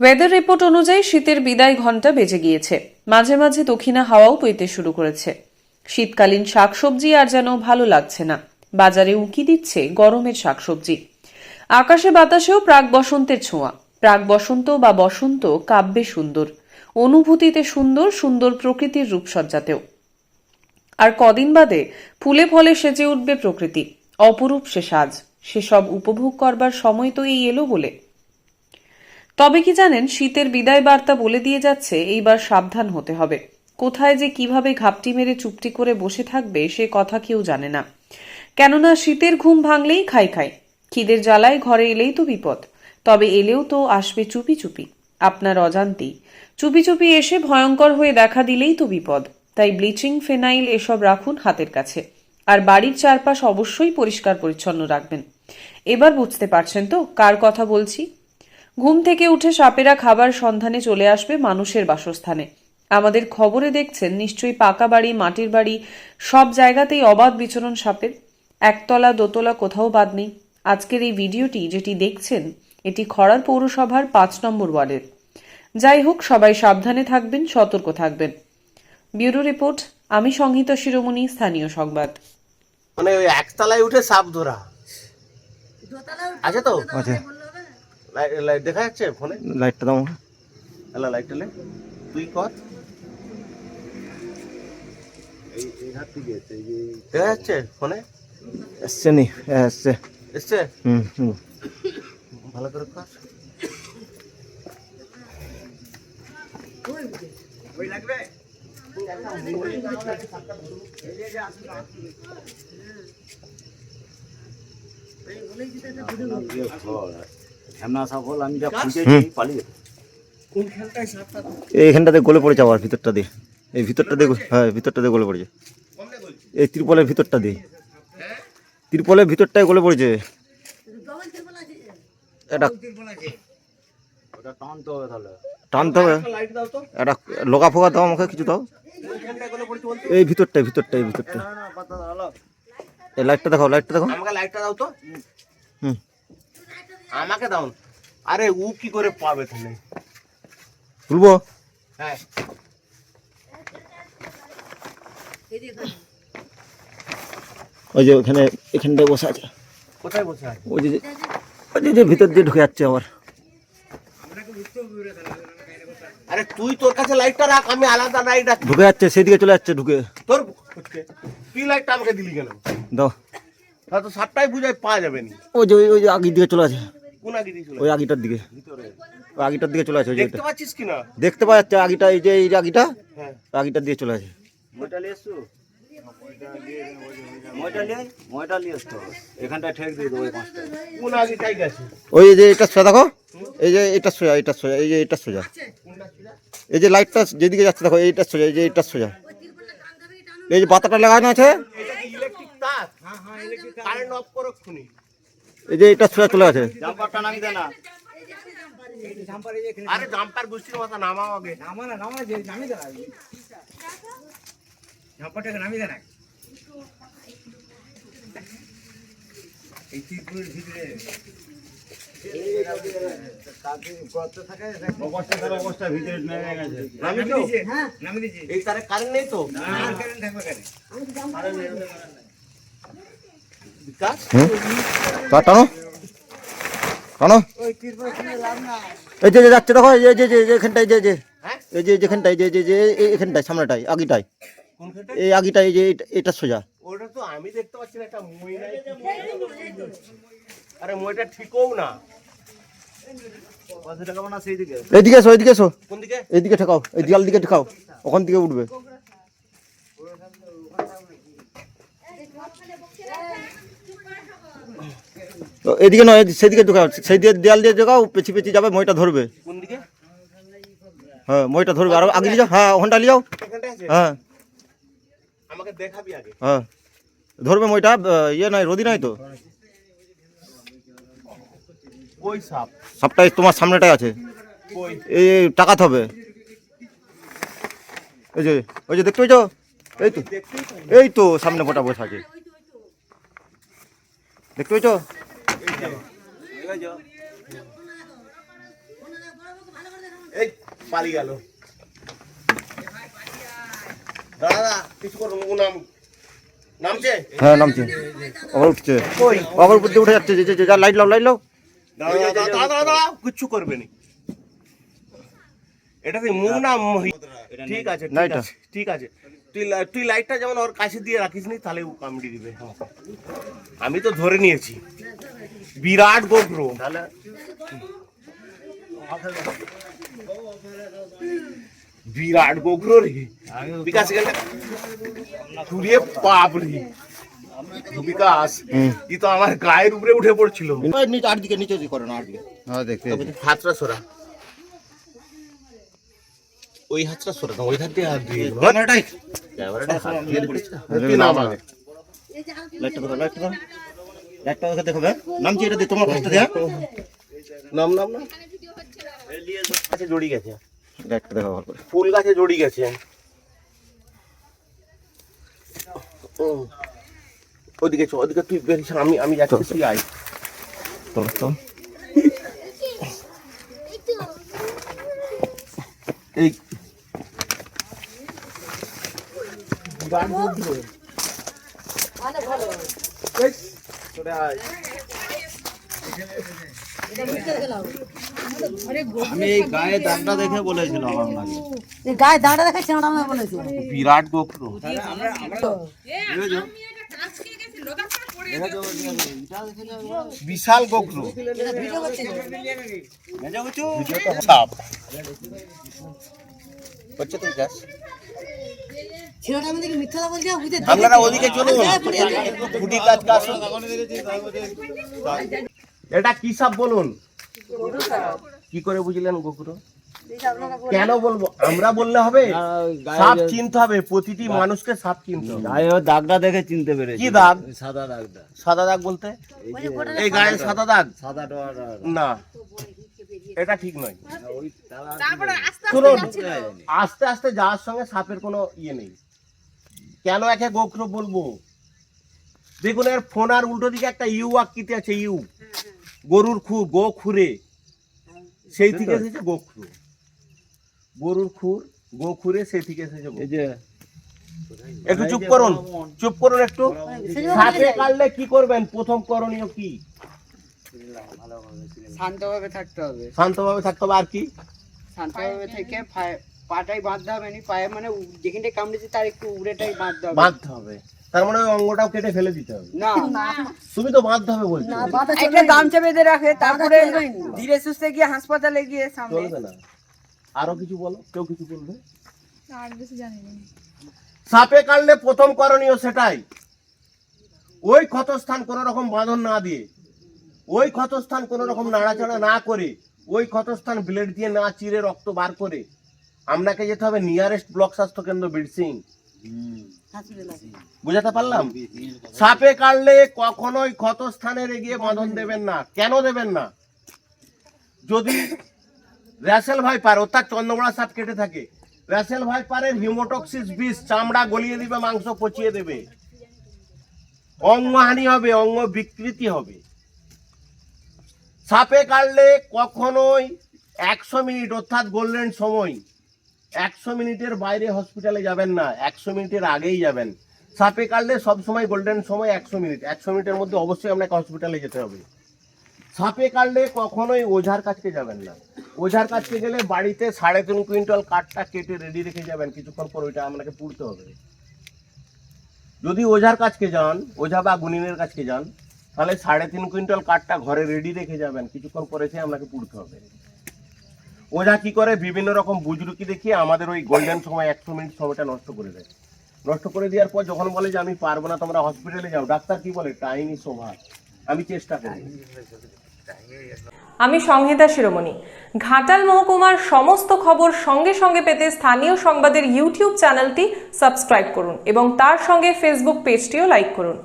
Weather report অনুযায়ী শীতের বিদায় ঘণ্টা বেজে গিয়েছে। মাঝে মাঝে দক্ষিণা হাওয়াও বইতে শুরু করেছে। শীতকালীন শাকসবজি আর যেন ভালো লাগছে না। বাজারে উঁকি দিচ্ছে গরমের শাকসবজি। আকাশে বাতাসেও প্রাক বসন্তের ছোঁয়া। প্রাক বসন্ত বা বসন্ত কাব্যে সুন্দর। অনুভূতিতে সুন্দর সুন্দর প্রকৃতির রূপসজ্জাতেও। আর কদিন বাদে ফুলে ফলে সেজে উঠবে প্রকৃতি। অপরূপ সে সাজ। সেসব উপভোগ করবার সময় তো এই এলো বলে। তবে কি জানেন, শীতের বিদায় বার্তা বলে দিয়ে যাচ্ছে, এইবার সাবধান হতে হবে। কোথায় যে কীভাবে ঘাপটি মেরে চুপটি করে বসে থাকবে, সে কথা কেউ জানে না। কেননা শীতের ঘুম ভাঙলেই খাই খাই। খিদের জ্বালায় ঘরে এলেই তো বিপদ। তবে এলেও তো আসবে চুপি চুপি। আপনার অজান্তেই চুপি চুপি এসে ভয়ঙ্কর হয়ে দেখা দিলেই তো বিপদ। তাই ব্লিচিং, ফেনাইল এসব রাখুন হাতের কাছে। আর বাড়ির চারপাশ অবশ্যই পরিষ্কার পরিচ্ছন্ন রাখবেন। এবার বুঝতে পারছেন তো কার কথা বলছি? ঘুম থেকে উঠে সাপেরা খাবার সন্ধানে চলে আসবে মানুষের বাসস্থানে। আমাদের খবরে দেখছেন নিশ্চয়ই পাকা বাড়ি মাটির বাড়ি সব জায়গাতেই অবাধ বিচরণ সাপের। একতলা দোতলা কোথাও বাদ নেই। আজকের এই ভিডিওটি যেটি দেখছেন এটি খড়ার পৌরসভার পাঁচ নম্বর ওয়ার্ডের। যাই হোক সবাই সাবধানে থাকবেন সতর্ক থাকবেন। ব্যুরো রিপোর্ট আমি সংহিত শিরোমণি স্থানীয় সংবাদ। মানে ওই একতলায় উঠে সাপ ধরা। আছে তো? আছে লাই- লাইট দেখা যাচ্ছে ফোনে? লাইটটা দাও হ্যালো লাইটটা লে তুই কর। দেখা যাচ্ছে ফোনে? এসছে নি হ্যাঁ, এসছে। এসছে? হুম হুম। ভালো করে কর। এইখানটাতে গলে পড়েছে আবার ভিতরটা দিয়ে। এই ভিতরটা দিয়ে হ্যাঁ ভিতরটা দিয়ে গলে পড়েছে। এই ত্রিপলের ভিতরটা দিয়ে। ত্রিপলের ভিতরটায় গলে পড়েছে। এটা টানতে হবে লাইট দাও তো। একটা লগা ফোকা দাও আমাকে কিছু দাও। এই ভিতরটায় ভিতরটা এই ভিতরটা এই লাইটটা দেখাও লাইটটা দেখাও। আমাকে লাইটটা দাও তো। হুম। আমাকে দাও। আরে উ কি করে পাবে তাহলে? তুলবো? হ্যাঁ। ওই যে ওখানে এখানটায় বসে আছে। কোথায় বসে আছে? ওই যে ওই যে- ভিতর দিয়ে ঢুকে যাচ্ছে আবার। আরে তুই তোর কাছে লাইটটা রাখ আমি আলাদা লাইট রাখি ঢুকে যাচ্ছে সেদিকে চলে যাচ্ছে ঢুকে। তোর তুই লাইটটা আমাকে দিলি কেন? দাও। হয়তো সাতটায় বুঝায় পাওয়া যাবে নি। ওই যে ওই- ওই যে আগের দিকে চলে আছে। কোন আগে দিয়েছিল ওই আগিটার দিকে। ওই আগিটার দিকে চলে যে দেখতে। পাচ্ছিস কি না দেখতে পাওয়া যাচ্ছে আগিটা এই যে এই যে আগিটা হ্যাঁ। আগিটার দিয়ে চলে আছে মইটা নিয়ে এসছো? ওই কোন যে এটা সোজা দেখো। এই যে এটা সোজা এটা সোজা এই যে এটা সোজা। এই যে লাইটটা যেদিকে যাচ্ছে দেখো এইটা সোজা এই যে এটা সোজা। এই যে বাতাটা লাগানো আছে। ইলেকট্রিক তার? ইলেকট্রিক কারেন্ট অফ করো খুনি এই যে এটা সোজা চলে আছে। জাম্পারটা নামি দে না। আরে জাম্পার গোষ্ঠীর মাথা নামাও আগে। অবস্থা ভিতরে নেমে গেছে। নামি তো এই তারে কারেন্ট নেই তো? বিকাশ হুম তা টানো। টানো। এই যে যাচ্ছে দেখো এই যে এখানটায় যে যে এই যে যেখানটায় যে যে এখানটায় সামনেটায় আগিটায়। এই আগিটায় এই যে এটা- সোজা। ওটা তো আমি দেখতে পাচ্ছি না একটা মই আরে মইটা ঠিকও না। পাশে টাকাবো না সেই দিকে এইদিকে এসো এইদিকে এসো। কোন দিকে এইদিকে ঠেকাও এই দিকে ঠেকাও ওখান থেকে উঠবে। তো এদিকে নয় সেদিকে ঢুকাও। সেই দিয়ে দেয়াল দিয়ে ঢোকাও পেছি পেছি যাবে মইটা ধরবে। কোন দিকে হ্যাঁ মইটা ধরবে। আর আগে নিয়ে যাও। হ্যাঁ ওখানটা নিয়ে যাও। হ্যাঁ। আমাকে দেখাবি আগে। হ্যাঁ। ধরবে মইটা ইয়ে নাই রদি নাই তো? কই সাপ? সবটাই তোমার সামনেটাই আছে। কই? এই টাকাতে হবে। এই যে ওই যে দেখতে পেয়েছ? এই তো। এই তো সামনে ফোটা বসে আছে। দেখতে পেয়েছ? এই পালিয়ে গেল। দাদা কিছু নাম নামছে? হ্যাঁ নামছে। আবার উঠছে আবার উপর দিয়ে উঠে যাচ্ছে যে- যে- যে- যা লাইট লাও লাইট লাও। দাদা দাদা দাদা দাদা দাদা কিচ্ছু করবে না। এটা তুই মুখ না মহি- ঠিক আছে ঠিক লাইটটা। আছে ঠিক আছে। তুই তুই লাইটটা যেমন ওর কাছে দিয়ে রাখিস নি তাহলে ও কামড়ি দিবে। হ্যাঁ। আমি তো ধরে নিয়েছি। বিরাট গোগ্র বিরাট গোগ্র রে। বিকাশ গেলে ঘুরিয়ে পাপ রে। বিকাশ ই তো আমার গায়ের উপরে উঠে পড়ছিল। আর দিকে নিচে করে না আর দিকে। হ্যাঁ দেখতে হাতটা সরা। ওই হাতটা সরা না ওই হাত দিয়ে হাত দিয়ে। ক্যামেরাটাই ক্যামেরাটাই হাত দিয়ে দিচ্ছিস না? লাইটটা ধরো লাইটটা ধরো। লাইটটা ওকে দেখো হ্যাঁ? নামছে এটা দিয়ে? তোমার কাছটা দেয়া নাম নাম না আচ্ছা জড়ি গেছে। লাইটটা দেখো ভালো করে। ফুল গাছে জড়ি গেছে। ও, ওদিকে চ ওদিকে তুই বেরিস আমি আমি যাচ্ছি তুই আয়। তোর তো এই। আমি এই গায়ে দাগটা দেখে বলেছিলাম আপনাকে। এই গায়ে দাঁড়া দেখে চেনাটা বিরাট গোপ্র বিশাল গোপ্র যাস আপনারা ওদিকে চলুন। কাজ কাজ এটা কি সাপ বলুন? কি করে বুঝলেন গোকুর কেন বলব? আমরা বললে হবে। সাপ চিনতে হবে। প্রতিটি মানুষকে সাপ চিনতে হবে। গায়ে দাগটা দেখে চিনতে পেরেছি। কি দাগ? সাদা দাগটা। সাদা দাগ বলতে? এই গায়ে সাদা দাগ? সাদা না। এটা ঠিক নয়। শুনুন আস্তে আস্তে যাওয়ার সঙ্গে সাপের কোনো ইয়ে নেই। কেন একে গোখরো বলব? দেখুন এর ফোন আর উল্টো দিকে একটা ইউ আকৃতি আছে ইউ। গরুর খু গো খুরে। সেই থেকে এসেছে গোখরু। গরুর খুর গো খুরে সেই থেকে এসেছে একটু চুপ করুন চুপ করুন একটু। সাপে কাটলে কি করবেন? প্রথম করণীয় কি? শান্তভাবে থাকতে হবে। শান্তভাবে থাকতে হবে আর কি? শান্তভাবে থেকে পাটাই বাঁধতে হবে নি পায়ে মানে যেখানটায় কামড়েছে তার একটু উড়েটাই বাঁধতে হবে। বাঁধতে হবে। তার মানে অঙ্গটাও কেটে ফেলে দিতে হবে। না। তুমি তো বাঁধতে হবে বলছো। একটা গামছা বেঁধে রাখে তারপরে ধীরে সুস্থে গিয়ে হাসপাতালে গিয়ে সামনে। চলবে না। আরও কিছু বলো? কেউ কিছু বলবে? সাপে কাটলে প্রথম করণীয় সেটাই। ওই ক্ষতস্থান কোন রকম বাঁধন না দিয়ে। ওই ক্ষতস্থান কোন রকম নাড়াচাড়া না করে, ওই ক্ষতস্থান ব্লেড দিয়ে না চিরে রক্ত বার করে আপনাকে যেতে হবে নিয়ারেস্ট ব্লক স্বাস্থ্য কেন্দ্র বিরসিং। বুঝাতে পারলাম? সাপে কাটলে কখনোই ক্ষতস্থানে এগিয়ে বাঁধন দেবেন না। কেন দেবেন না? যদি র্যাসেল ভাইপার, অর্থাৎ চন্দ্রমোড়া সাপ কেটে থাকে র্যাসেল ভাইপারের হিমোটক্সিস বিষ চামড়া গলিয়ে দিবে, মাংস পচিয়ে দেবে। অঙ্গহানি হবে, অঙ্গ বিকৃতি হবে। সাপে কাটলে কখনোই একশো মিনিট, অর্থাৎ গোল্ডেন সময়, একশো মিনিটের বাইরে হসপিটালে যাবেন না, একশো মিনিটের আগেই যাবেন। সাপে কাটলে সবসময় গোল্ডেন সময় একশো মিনিট, একশো মিনিটের মধ্যে অবশ্যই আপনাকে হসপিটালে যেতে হবে। সাপে কাটলে কখনোই ওঝার কাছকে যাবেন না। ওঝার কাছকে গেলে বাড়িতে সাড়ে তিন কুইন্টাল কাঠটা কেটে রেডি রেখে যাবেন, কিছুক্ষণ পর ওইটা আপনাকে পুড়তে হবে। যদি ওঝার কাছকে যান, ওঝা বা গুনিনের কাছকে যান তাহলে সাড়ে তিন কুইন্টাল কাঠটা ঘরে রেডি রেখে যাবেন। কিছুক্ষণ পরে এসে আপনাকে পুড়তে হবে। ওঝা কি করে? বিভিন্ন রকম বুজরুকি দেখিয়ে আমাদের ওই গোল্ডেন সময় একশো মিনিট সময়টা নষ্ট করে দেয়। নষ্ট করে দেওয়ার পর যখন বলে যে, আমি পারব না, তোমরা হসপিটালে যাও। ডাক্তার কি বলে? টাইমই সোভা আমি চেষ্টা করি। আমি সংহিতা শিরোমণি। ঘাটাল মহকুমার সমস্ত খবর সঙ্গে সঙ্গে পেতে স্থানীয় সংবাদের ইউটিউব চ্যানেলটি সাবস্ক্রাইব করুন এবং তার সঙ্গে ফেসবুক পেজটিও লাইক করুন।